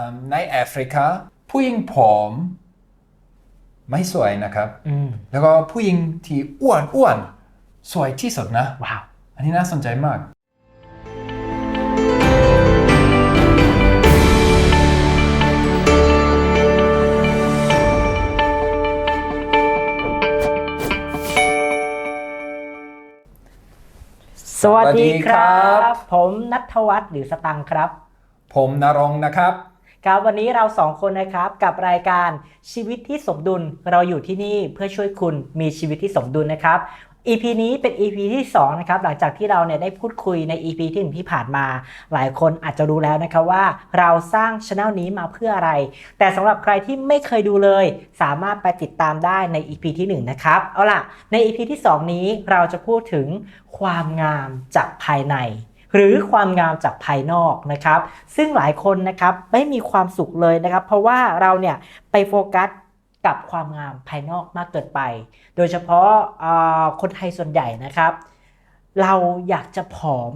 อืมในแอฟริกาผู้หญิงผอมไม่สวยนะครับอืมแล้วก็ผู้หญิงที่อ้วนอ้วนสวยที่สุดนะ ว้าว อันนี้น่าสนใจมาก สวัสดีครัสวัสดีครับบผมนัทวัฒน์หรือสตังค์ครับ ผมนรงค์นะครับ ครับวันนี้เราสองคนนะครับกับรายการชีวิตที่สมดุลเราอยู่ที่นี่เพื่อช่วยคุณมีชีวิตที่สมดุลนะครับ EP นี้เป็น EP ที่2นะครับหลังจากที่เราเนี่ยได้พูดคุยใน EP ที่หนึ่งที่ผ่านมา หลายคนอาจจะรู้แล้วนะครับว่าเราสร้างช anel นี้มาเพื่ออะไร แต่สำหรับใครที่ไม่เคยดูเลย สามารถไปติดตามได้ใน EP ที่ 1 นะครับ เอาล่ะใน EP ที่ 2 นี้เราจะพูดถึงความงามจากภายใน หรือความงามจากภายนอกนะครับ ซึ่งหลายคนนะครับไม่มีความสุขเลยนะครับ เพราะว่าเราเนี่ยไปโฟกัสกับความงามภายนอกมากเกินไป โดยเฉพาะเอ่อคนไทยส่วนใหญ่นะครับ เราอยากจะผอม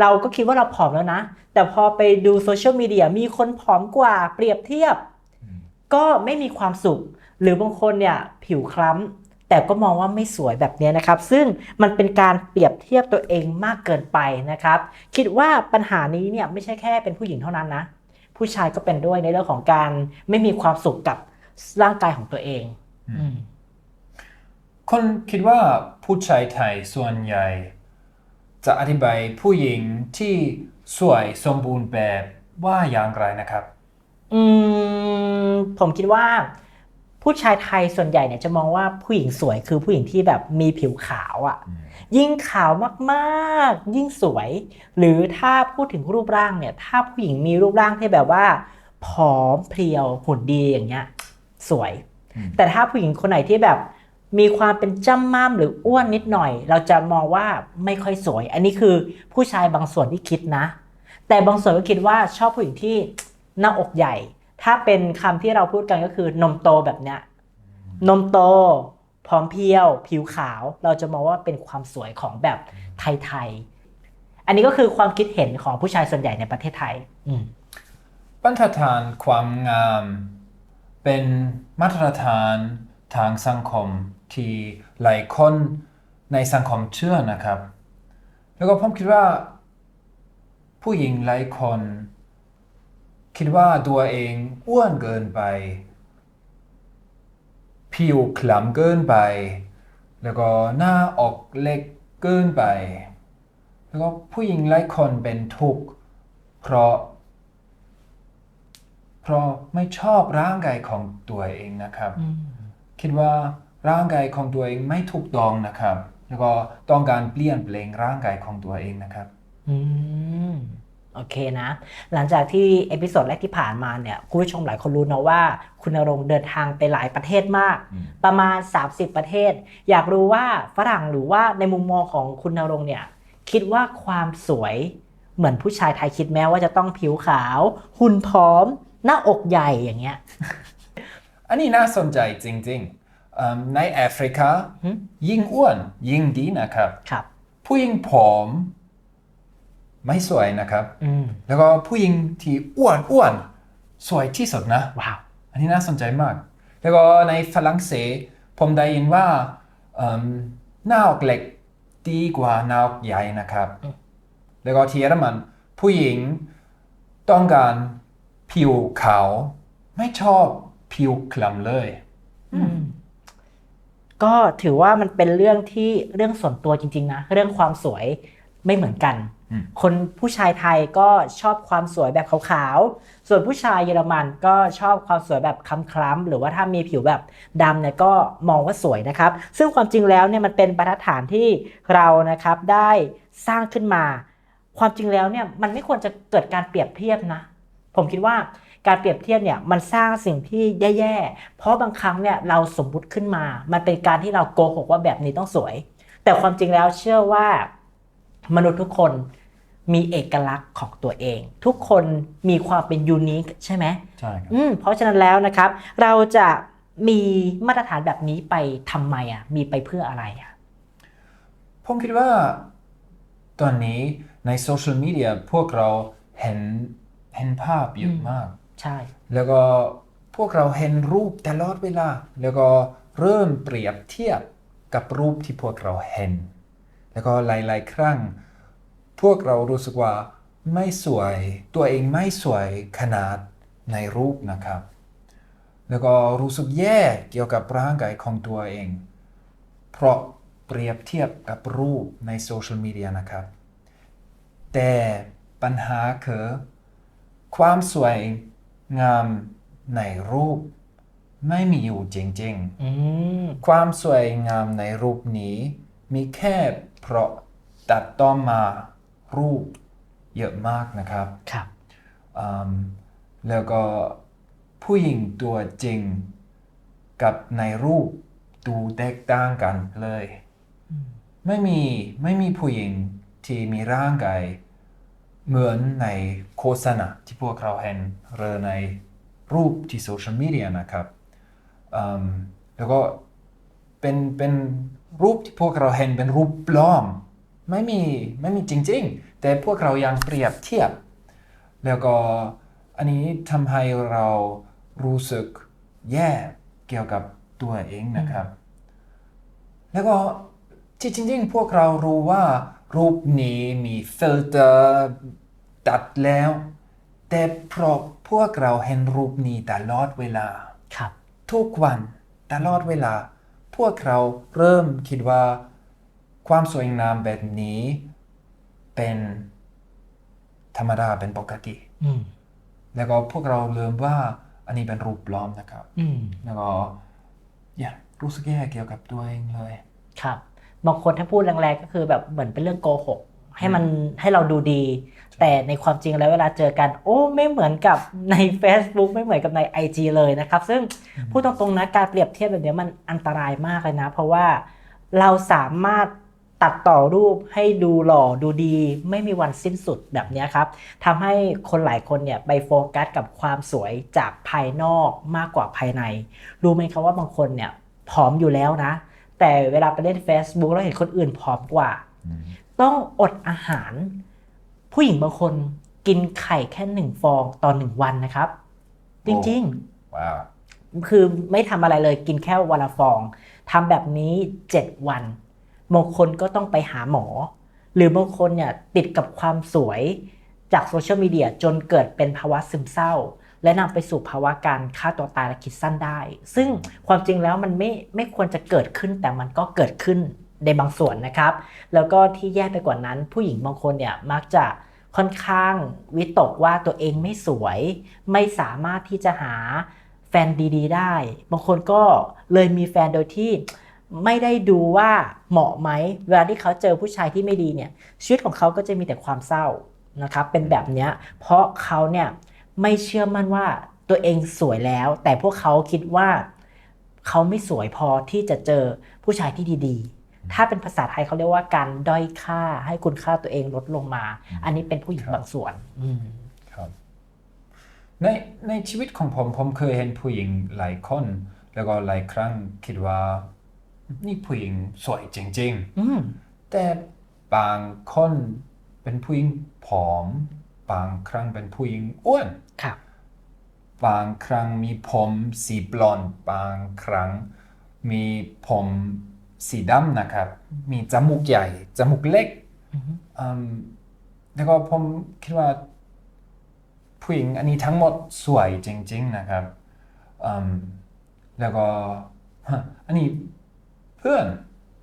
เราก็คิดว่าเราผอมแล้วนะ แต่พอไปดูโซเชียลมีเดียมีคนผอมกว่าเปรียบเทียบ ก็ไม่มีความสุข หรือบางคนเนี่ยผิวคล้ำ แต่ก็มองว่าไม่สวยแบบเนี้ยนะครับ ซึ่งมันเป็นการเปรียบเทียบตัวเองมากเกินไปนะครับ คิดว่าปัญหานี้เนี่ยไม่ใช่แค่เป็นผู้หญิงเท่านั้นนะ ผู้ชายก็เป็นด้วยในเรื่องของการไม่มีความสุขกับร่างกายของตัวเองอืมคนคิดว่าผู้ชายไทยส่วนใหญ่ จะอธิบายผู้หญิงที่สวยสมบูรณ์แบบว่าอย่างไรนะครับ อืมผมคิดว่า ผู้ชายไทยส่วนใหญ่เนี่ยจะมองว่าผู้หญิงสวยคือผู้หญิงที่แบบมีผิวขาวอะ่ะ ยิ่งขาวมากๆ ยิ่งสวย หรือถ้าพูดถึงรูปร่างเนี่ย ถ้าผู้หญิงมีรูปร่างที่แบบว่าผอมเพรียวหุ่นดีอย่างเงี้ย สวยอืมแต่ถ้าผู้หญิงคนไหนที่แบบมีความเป็นจ้ำม่ามหรืออ้วนนิดหน่อย เราจะมองว่าไม่ค่อยสวย อันนี้คือผู้ชายบางส่วนที่คิดนะ แต่บางส่วนก็คิดว่าชอบผู้หญิงที่หน้าอกใหญ่ ถ้าเป็นคำที่เราพูดกันก็คือนมโตแบบเนี้ยนมโตผอมเพรียว ผิวขาว เราจะมองว่าเป็นความสวยของแบบไทยๆ อันนี้ก็คือความคิดเห็นของผู้ชายส่วนใหญ่ในประเทศไทยอืมบรรทัดฐานความงาม เป็นมาตรฐานทางสังคมที่หลายคนในสังคมเชื่อนะครับ แล้วก็ผมคิดว่า ผู้หญิงหลายคน คิดว่าตัวเองอ้วนเกินไปผิวคล้ำเกินไป แล้วก็หน้าออกเล็กเกินไป แล้วก็ผู้หญิงหลายคนเป็นทุกข์เพราะ เพราะไม่ชอบร่างกายของตัวเองนะครับ คิดว่าร่างกายของตัวเองไม่ถูกต้องนะครับ แล้วก็ต้องการเปลี่ยนแปลงร่างกายของตัวเองนะครับ อืม โอเคนะ หลังจากที่เอพิโซดแรกที่ผ่านมาเนี่ยคุณผู้ชมหลายคนรู้นะว่า คุณนรงค์เดินทางไปหลายประเทศมากอืมประมาณ 30 ประเทศ อยากรู้ว่าฝรั่งหรือว่าในมุมมองของคุณนรงค์เนี่ยคิดว่าความสวยเหมือนผู้ชายไทยคิดแม้ว่าจะต้องผิวขาว หุ่นผอม หน้าอกใหญ่อย่างเงี้ย อันนี้น่าสนใจจริงๆเอิ่มในแอฟริกาหึยิ่งอ้วน ยิ่งดีนะครับครับผู้หญิงผอม ไม่สวยนะครับอืมแล้วก็ผู้หญิงที่อ้วนอ้วนสวยที่สุดนะว้าวอันนี้น่าสนใจมาก แล้วก็ในฝรั่งเศสผมได้ยินว่าเอิ่มหน้าอกเล็กดีกว่าหน้าอกใหญ่นะครับ แล้วก็ที่เยอรมันผู้หญิงต้องการผิวขาวไม่ชอบผิวคล้ำเลยอืมก็ถือว่ามันเป็นเรื่องที่เรื่องส่วนตัวจริง ๆ นะ เรื่องความสวย ไม่เหมือนกันอืมคนผู้ชายไทยก็ชอบความสวยแบบขาวๆ ส่วนผู้ชายเยอรมันก็ชอบความสวยแบบคล้ำๆ หรือว่าถ้ามีผิวแบบดำเนี่ยก็มองว่าสวยนะครับ ซึ่งความจริงแล้วเนี่ยมันเป็นบรรทัดฐานที่เรานะครับได้สร้างขึ้นมา ความจริงแล้วเนี่ยมันไม่ควรจะเกิดการเปรียบเทียบนะ ผมคิดว่าการเปรียบเทียบเนี่ยมันสร้างสิ่งที่แย่ๆ เพราะบางครั้งเนี่ยเราสมมุติขึ้นมา มันเป็นการที่เราโกหกว่าแบบนี้ต้องสวย แต่ความจริงแล้วเชื่อว่า มนุษย์ทุกคนมีเอกลักษณ์ของตัวเอง ทุกคนมีความเป็นยูนิคใช่ไหมใช่ครับอืมเพราะฉะนั้นแล้วนะครับ เราจะมีมาตรฐานแบบนี้ไปทำไมอะมีไปเพื่ออะไรอะผมคิดว่าตอนนี้ในโซเชียลมีเดียพวกเราเห็นเห็นภาพเยอะมาก ใช่ แล้วก็พวกเราเห็นรูปตลอดเวลา แล้วก็เริ่มเปรียบเทียบกับรูปที่พวกเราเห็น แล้วก็หลาย ๆ ครั้ง พวกเรารู้สึกว่าไม่สวย ตัวเองไม่สวยขนาดในรูปนะครับ แล้วก็รู้สึกแย่เกี่ยวกับร่างกายของตัวเอง เพราะเปรียบเทียบกับรูปในโซเชียลมีเดียนะครับ แต่ปัญหาคือความสวยงามในรูปไม่มีอยู่จริงอืมๆความสวยงามในรูปนี้ มีแค่เพราะตัดต่อมารูปเยอะมากนะครับ ครับอืมแล้วก็ผู้หญิงตัวจริงกับในรูปดูแตกต่างกันเลย ไม่มีไม่มีผู้หญิงที่มีร่างกายเหมือนในโฆษณาที่พวกเราเห็นหรือในรูปที่โซเชียลมีเดียนะครับอืมแล้วก็ เป็นเป็นรูปที่พวกเราเห็นเป็นรูปปลอม ไม่มีไม่มีจริง ๆ แต่พวกเรายังเปรียบเทียบ แล้วก็อันนี้ทำให้เรารู้สึกแย่เกี่ยวกับตัวเองนะครับ แล้วก็ที่จริงๆ พวกเรารู้ว่ารูปนี้มีฟิลเตอร์ตัดแล้ว แต่เพราะพวกเราเห็นรูปนี้ตลอดเวลา ครับ ทุกวันตลอดเวลาพ วกเราเริ่มคิดว่า ความสวยงามแบบนี้เป็นธรรมดาเป็นปกติอืมแล้วก็พวกเราลืมว่า อันนี้เป็นรูปปลอมนะครับอืมแล้วก็อย่ารู้สึกแย่เกี่ยวกับตัวเองเลย ครับบางคนถ้าพูดแรงๆก็คือแบบเหมือนเป็นเรื่องโกหกให้มันให้เราดูดี แต่ในความจริงแล้วเวลาเจอกัน โอ้ไม่เหมือนกับใน Facebook ไม่เหมือนกับใน IG เลยนะครับ ซึ่งพูดตรงๆนะการเปรียบเทียบแบบนี้มันอันตรายมากเลยนะ เพราะว่าเราสามารถตัดต่อรูปให้ดูหล่อดูดี ไม่มีวันสิ้นสุดแบบนี้ครับทำให้คนหลายคนเนี่ยไปโฟกัสกับความสวยจากภายนอกมากกว่าภายใน รู้ไหมครับว่าบางคนเนี่ยผอมอยู่แล้วนะ แต่เวลาไปเล่น Facebook แล้วเห็นคนอื่นผอมกว่า ต้องอดอาหาร ผู้หญิงบางคนกินไข่แค่หนึ่งฟองต่อหนึ่งวันนะครับ จริงว้าวๆคือไม่ทำอะไรเลยกินแค่วันละฟองทำแบบนี้7วันบางคนก็ต้องไปหาหมอ หรือบางคนเนี่ยติดกับความสวยจากโซเชียลมีเดียจนเกิดเป็นภาวะซึมเศร้า และนำไปสู่ภาวะการฆ่าตัวตายและคิดสั้นได้ ซึ่งความจริงแล้วมันไม่ไม่ควรจะเกิดขึ้นแต่มันก็เกิดขึ้น ในบางส่วนนะครับ แล้วก็ที่แย่ไปกว่านั้น ผู้หญิงบางคนเนี่ยมักจะค่อนข้างวิตกว่าตัวเองไม่สวย ไม่สามารถที่จะหาแฟนดีๆ ได้ บางคนก็เลยมีแฟนโดยที่ไม่ได้ดูว่าเหมาะไหม เวลาที่เขาเจอผู้ชายที่ไม่ดีเนี่ยชีวิตของเขาก็จะมีแต่ความเศร้านะครับ เป็นแบบนี้เพราะเขาเนี่ยไม่เชื่อมั่นว่าตัวเองสวยแล้ว แต่พวกเขาคิดว่าเขาไม่สวยพอที่จะเจอผู้ชายที่ดี ๆ ถ้าเป็นภาษาไทยเขาเรียกว่าการด้อยค่าให้คุณค่าตัวเองลดลงมา อันนี้เป็นผู้หญิงบางส่วนอืมครับในในชีวิตของผมผมเคยเห็นผู้หญิงหลายคน แล้วก็หลายครั้งคิดว่า นี่ผู้หญิงสวยจริงอืมๆแต่บางคนเป็นผู้หญิงผอม บางครั้งเป็นผู้หญิงอ้วนครับบางครั้งมีผมสีบลอนด์บางครั้งมีผม สีดำนะครับ มีจมูกใหญ่จมูกเล็กอือฮึอืมแล้วก็ผมคิดว่าผู้หญิงอันนี้ทั้งหมดสวยจริง ๆนะครับอืมแล้วก็ฮะอันนี้เพื่อน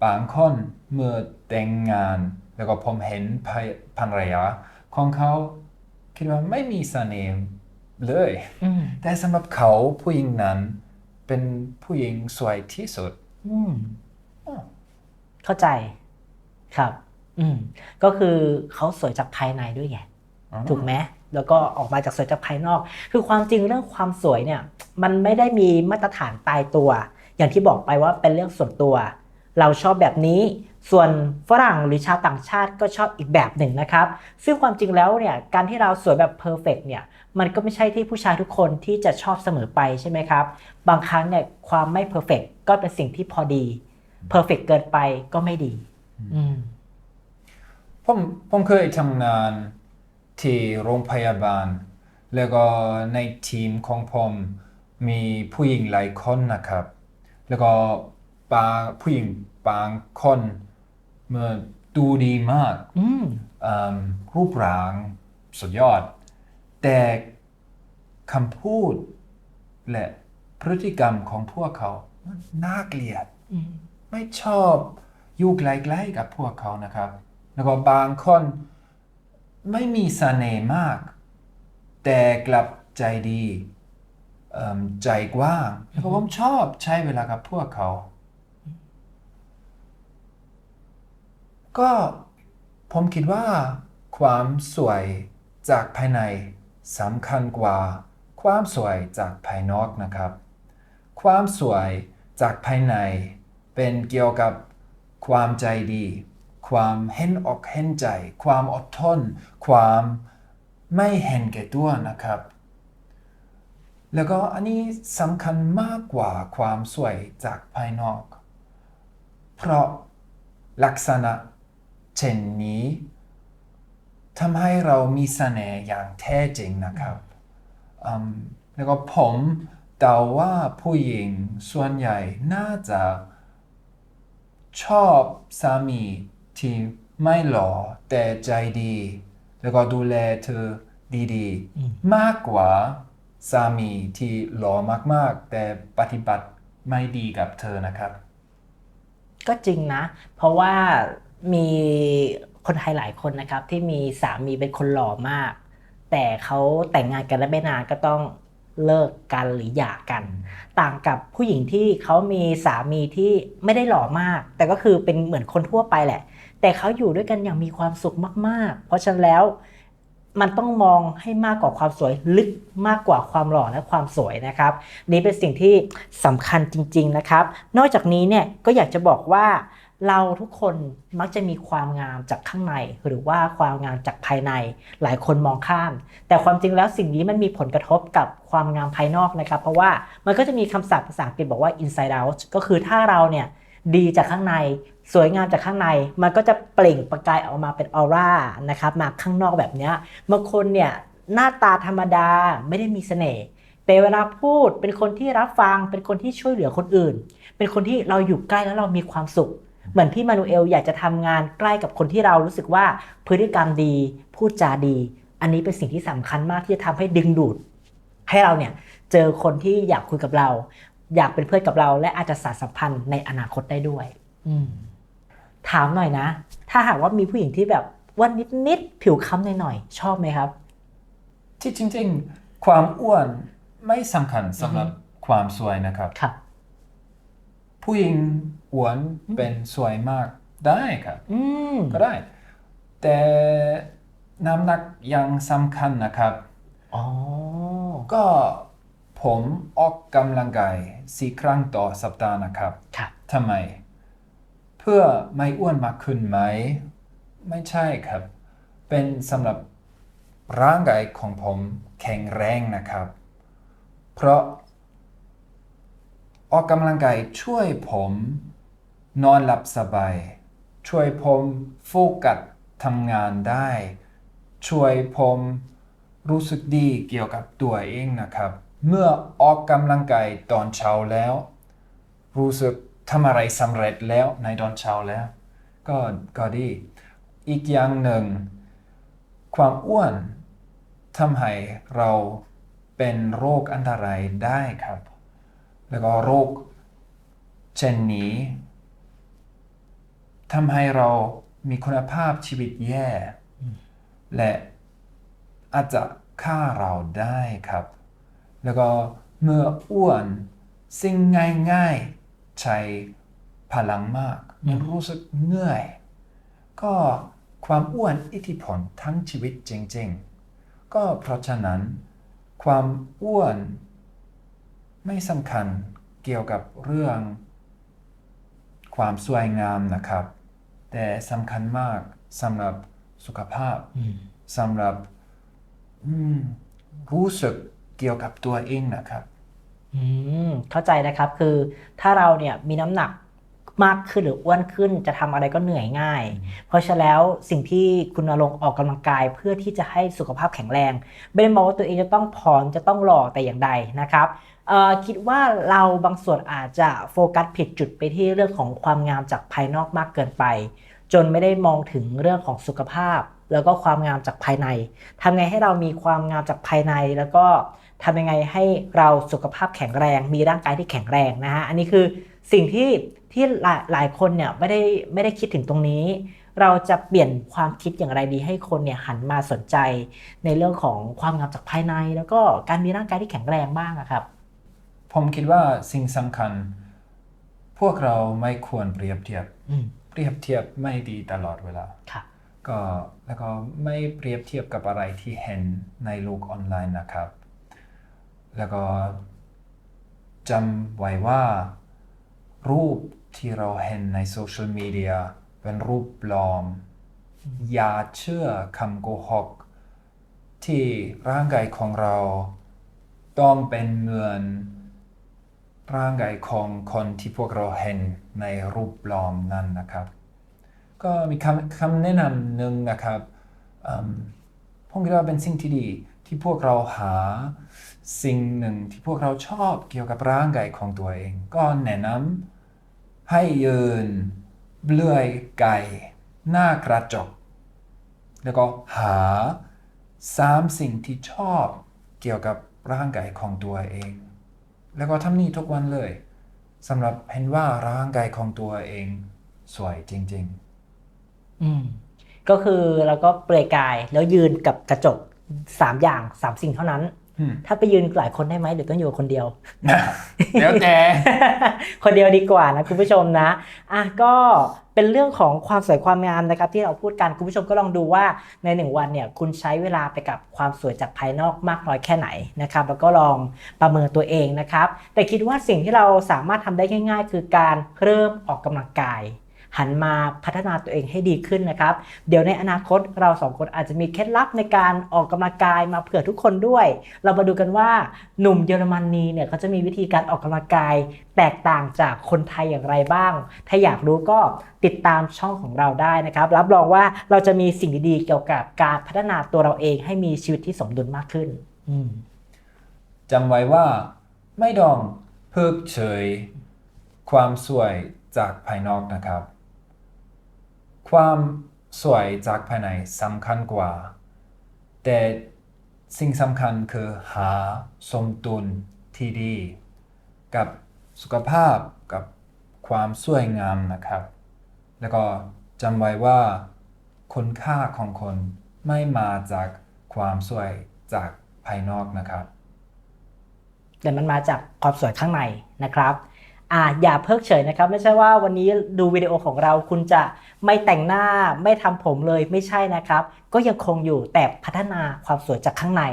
บางคนเมื่อแต่งงาน แล้วก็ผมเห็นภรภรรยาของเขาคิดว่าไม่มีเสน่ห์เลยอืมแต่สำหรับเขาผู้หญิงนั้น เป็นผู้หญิงสวยที่สุดอืมอ้อ เข้าใจครับ อืมก็คือเขาสวยจากภายในด้วยไงอ๋อถูกไหมแล้วก็ออกมาจากสวยจากภายนอก คือความจริงเรื่องความสวยเนี่ย มันไม่ได้มีมาตรฐานตายตัว อย่างที่บอกไปว่าเป็นเรื่องส่วนตัว เราชอบแบบนี้ ส่วนฝรั่งหรือชาวต่างชาติก็ชอบอีกแบบหนึ่งนะครับ ซึ่งความจริงแล้วเนี่ย การที่เราสวยแบบเพอร์เฟกเนี่ย มันก็ไม่ใช่ที่ผู้ชายทุกคนที่จะชอบเสมอไปใช่ไหมครับ บางครั้งเนี่ยความไม่เพอร์เฟกก็เป็นสิ่งที่พอดี เพอร์เฟกเกินไปก็ไม่ดีอืมผมผมเคยทำงานที่โรงพยาบาล แล้วก็ในทีมของผมมีผู้หญิงหลายคนนะครับ แล้วก็บางผู้หญิงบางคนเมื่อดูดีมากอืมเอิ่มรูปร่างสุดยอด แต่คำพูดและพฤติกรรมของพวกเขามันน่าเกลียดอืม ไม่ชอบอยู่ใกล้ๆกับพวกเขานะครับ แล้วก็บางคนไม่มีเสน่ห์มาก แต่กลับใจดีใจกว้างแล้วก็ผมชอบใช้เวลากับพวกเขา ก็ผมคิดว่า ความสวยจากภายในสำคัญกว่า ความสวยจากภายนอกนะครับ ความสวยจากภายใน เป็นเกี่ยวกับความใจดี ความเห็นอกเห็นใจ ความอดทน ความไม่เห็นแก่ตัวนะครับ แล้วก็อันนี้สำคัญมากกว่าความสวยจากภายนอก เพราะลักษณะเช่นนี้ทำให้เรามีเสน่ห์อย่างแท้จริงนะครับแล้วก็ผมเดาว่าผู้หญิงส่วนใหญ่น่าจะ ชอบสามีที่ไม่หล่อแต่ใจดี แล้วก็ดูแลเธอดีๆ มากกว่าสามีที่หล่อมากๆ แต่ปฏิบัติไม่ดีกับเธอนะครับ ก็จริงนะ เพราะว่ามีคนไทยหลายคนนะครับ ที่มีสามีเป็นคนหล่อมาก แต่เขาแต่งงานกันแล้วไม่นานก็ต้อง เลิกกันหรือหย่ากัน ต่างกับผู้หญิงที่เขามีสามีที่ไม่ได้หล่อมาก แต่ก็คือเป็นเหมือนคนทั่วไปแหละ แต่เขาอยู่ด้วยกันอย่างมีความสุขมาก ๆ เพราะฉะนั้นแล้วมันต้องมองให้มากกว่าความสวยลึกมากกว่าความหล่อและความสวยนะครับ นี่เป็นสิ่งที่สำคัญจริง ๆนะครับ นอกจากนี้เนี่ยก็อยากจะบอกว่า เราทุกคนมักจะมีความงามจากข้างใน หรือว่าความงามจากภายในหลายคนมองข้าม แต่ความจริงแล้วสิ่งนี้มันมีผลกระทบกับความงามภายนอกนะครับ เพราะว่ามันก็จะมีคำศัพท์ภาษาอังกฤษบอกว่า inside out ก็คือถ้าเราเนี่ยดีจากข้างใน สวยงามจากข้างใน มันก็จะเปล่งประกายออกมาเป็นออร่านะครับมาข้างนอกแบบนี้บางคนเนี่ยหน้าตาธรรมดาไม่ได้มีเสน่ห์แต่เวลาพูดเป็นคนที่รับฟัง เป็นคนที่ช่วยเหลือคนอื่น เป็นคนที่เราอยู่ใกล้แล้วเรามีความสุข เหมือนพี่มานูเอลอยากจะทำงานใกล้กับคนที่เรารู้สึกว่าพฤติกรรมดี พูดจาดี อันนี้เป็นสิ่งที่สำคัญมากที่จะทำให้ดึงดูด ให้เราเนี่ยเจอคนที่อยากคุยกับเรา อยากเป็นเพื่อนกับเรา และอาจจะสานสัมพันธ์ในอนาคตได้ด้วย อืมถามหน่อยนะ ถ้าหากว่ามีผู้หญิงที่แบบอ้วันนิดๆผิวค้ำหน่อยๆชอบไหมครับ ที่จริง ๆ ความอ้วนไม่สำคัญสำหรับความสวยนะครับครับผู้หญิง อ้วนเป็นสวยมากได้ครับอืมก็ได้ แต่น้ำหนักยังสำคัญนะครับอ๋อก็ผมออกกำลังกายสี่ครั้งต่อสัปดาห์นะครับครับทำไม เพื่อไม่อ้วนมากขึ้นไหม ไม่ใช่ครับ เป็นสำหรับร่างกายของผมแข็งแรงนะครับ เพราะออกกำลังกายช่วยผม นอนหลับสบาย ช่วยผมโฟกัสทำงานได้ ช่วยผมรู้สึกดีเกี่ยวกับตัวเองนะครับ เมื่อออกกำลังกายตอนเช้าแล้ว รู้สึกทำอะไรสำเร็จแล้วในตอนเช้าแล้ว ก็ก็ดี อีกอย่างหนึ่ง ความอ้วนทำให้เราเป็นโรคอันตรายได้ครับ แล้วก็โรคเช่นนี้ ทำให้เรามีคุณภาพชีวิตแย่ และอาจจะฆ่าเราได้ครับ แล้วก็เมื่ออ้วนสิ่งง่ายๆใช้พลังมากมันรู้สึกเหนื่อย ก็ความอ้วนอิทธิพลทั้งชีวิตจริง ๆ ก็เพราะฉะนั้น ความอ้วนไม่สำคัญเกี่ยวกับเรื่อง ความสวยงามนะครับ แต่สำคัญมากสำหรับสุขภาพอืมสำหรับอืมรู้สึกเกี่ยวกับตัวเองนะครับอืมเข้าใจนะครับคือถ้าเราเนี่ยมีน้ำหนักมากขึ้นหรืออ้วนขึ้นจะทำอะไรก็เหนื่อยง่าย เพราะฉะนั้นแล้วสิ่งที่คุณนรงค์ออกกำลังกายเพื่อที่จะให้สุขภาพแข็งแรง ไม่ได้มองว่าตัวเองจะต้องผอมจะต้องหล่อแต่อย่างใดนะครับเอ่อ คิดว่าเราบางส่วนอาจจะโฟกัสผิดจุดไปที่เรื่องของความงามจากภายนอกมากเกินไป จนไม่ได้มองถึงเรื่องของสุขภาพ แล้วก็ความงามจากภายในทำไงให้เรามีความงามจากภายใน แล้วก็ทำยังไงให้เราสุขภาพแข็งแรง มีร่างกายที่แข็งแรงนะฮะอันนี้คือสิ่งที่ที่หลายหลายคนเนี่ยไม่ได้ไม่ได้คิดถึงตรงนี้ เราจะเปลี่ยนความคิดอย่างไรดีให้คนเนี่ยหันมาสนใจ ในเรื่องของความงามจากภายใน แล้วก็การมีร่างกายที่แข็งแรงบ้างครับ ผมคิดว่าสิ่งสำคัญ พวกเราไม่ควรเปรียบเทียบอืมเปรียบเทียบไม่ดีตลอดเวลาครับก็แล้วก็ไม่เปรียบเทียบกับอะไรที่เห็นในโลกออนไลน์นะครับ แล้วก็จำไว้ว่า รูปที่เราเห็นในโซเชียลมีเดียเป็นรูปปลอม อย่าเชื่อคำโกหก ที่ร่างกายของเรา ต้องเป็นเหมือน ร่างกายของคนที่พวกเราเห็นในรูปปลอมนั้นนะครับ ก็มีคำคำแนะนำหนึ่งนะครับผมคิดว่าเป็นสิ่งที่ดีที่พวกเราหาสิ่งหนึ่งที่พวกเราชอบเกี่ยวกับร่างกายของตัวเอง ก็แนะนำให้ยืนเลื่อยไก่หน้ากระจก แล้วก็หาสามสิ่งที่ชอบเกี่ยวกับร่างกายของตัวเอง แล้วก็ทำนี่ทุกวันเลยสำหรับเห็นว่าร่างกายของตัวเองสวยจริง ๆ อืมก็คือเราก็เปลือยกายแล้วยืนกับกระจกสามอย่างสามสิ่งเท่านั้น ถ้าไปยืนหลายคนได้ไหมหรือต้องอยู่คนเดียว เดี๋ยวแต่คนเดียวดีกว่านะคุณผู้ชมนะอะก็เป็นเรื่องของความสวยความงามนะครับ ที่เราพูดกันคุณผู้ชมก็ลองดูว่าในหนึ่งวันเนี่ยคุณใช้เวลาไปกับความสวยจากภายนอกมากน้อยแค่ไหนนะครับ แล้วก็ลองประเมินตัวเองนะครับ แต่คิดว่าสิ่งที่เราสามารถทำได้ง่าย ๆ คือการเริ่มออกกำลังกาย หันมาพัฒนาตัวเองให้ดีขึ้นนะครับ เดี๋ยวในอนาคตเราสองคนอาจจะมีเคล็ดลับในการออกกำลังกายมาเผื่อทุกคนด้วย เรามาดูกันว่าหนุ่มเยอรมนีเนี่ยเขาจะมีวิธีการออกกำลังกาย แตกต่างจากคนไทยอย่างไรบ้าง ถ้าอยากรู้ก็ติดตามช่องของเราได้นะครับ รับรองว่าเราจะมีสิ่งดีๆเกี่ยวกับการพัฒนาตัวเราเองให้มีชีวิตที่สมดุลมากขึ้นจำไว้ว่าไม่ต้องเพิกเฉย ความสวยจากภายนอกนะครับ ความสวยจากภายในสำคัญกว่า แต่สิ่งสำคัญคือหาสมดุลที่ดี กับสุขภาพกับความสวยงามนะครับ แล้วก็จำไว้ว่าคุณค่าของคนไม่มาจากความสวยจากภายนอกนะครับ แต่มันมาจากความสวยข้างในนะครับอ่าอย่าเพิกเฉยนะครับ ไม่ใช่ว่าวันนี้ดูวิดีโอของเราคุณจะ ไม่แต่งหน้าไม่ทำผมเลยไม่ใช่นะครับ ก็ยังคงอยู่แต่พัฒนาความสวยจากข้างใน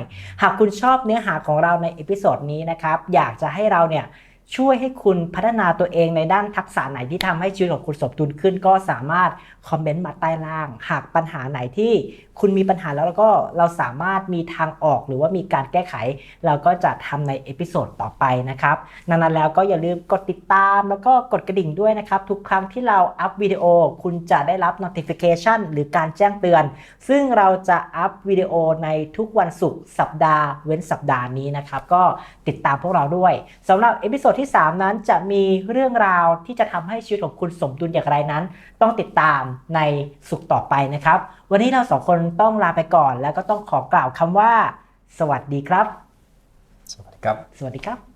หากคุณชอบเนื้อหาของเราในเอพิโซดนี้นะครับ อยากจะให้เราเนี่ยช่วยให้คุณพัฒนาตัวเองในด้านทักษะไหนที่ทำให้ชีวิตของคุณสมดุลขึ้น ก็สามารถคอมเมนต์มาใต้ล่าง หากปัญหาไหนที่คุณมีปัญหาแล้วแล้วก็เราสามารถมีทางออกหรือว่ามีการแก้ไข เราก็จะทำในเอพิโซดต่อไปนะครับนั้นแล้วก็อย่าลืมกดติดตาม แล้วก็กดกระดิ่งด้วยนะครับ ทุกครั้งที่เราอัพวิดีโอ คุณจะได้รับ notification หรือการแจ้งเตือน ซึ่งเราจะอัพวิดีโอในทุกวันศุกร์สัปดาห์เว้นสัปดาห์นี้นะครับ ก็ติดตามพวกเราด้วยสำหรับเอพิโซดที่ 3 นั้นจะมีเรื่องราวที่จะทำให้ชีวิตของคุณสมดุลอย่างไรนั้น ต้องติดตามในสุขต่อไปนะครับวันนี้เราสองคนต้องลาไปก่อน แล้วก็ต้องขอกล่าวคำว่า สวัสดีครับ สวัสดีครับ สวัสดีครับ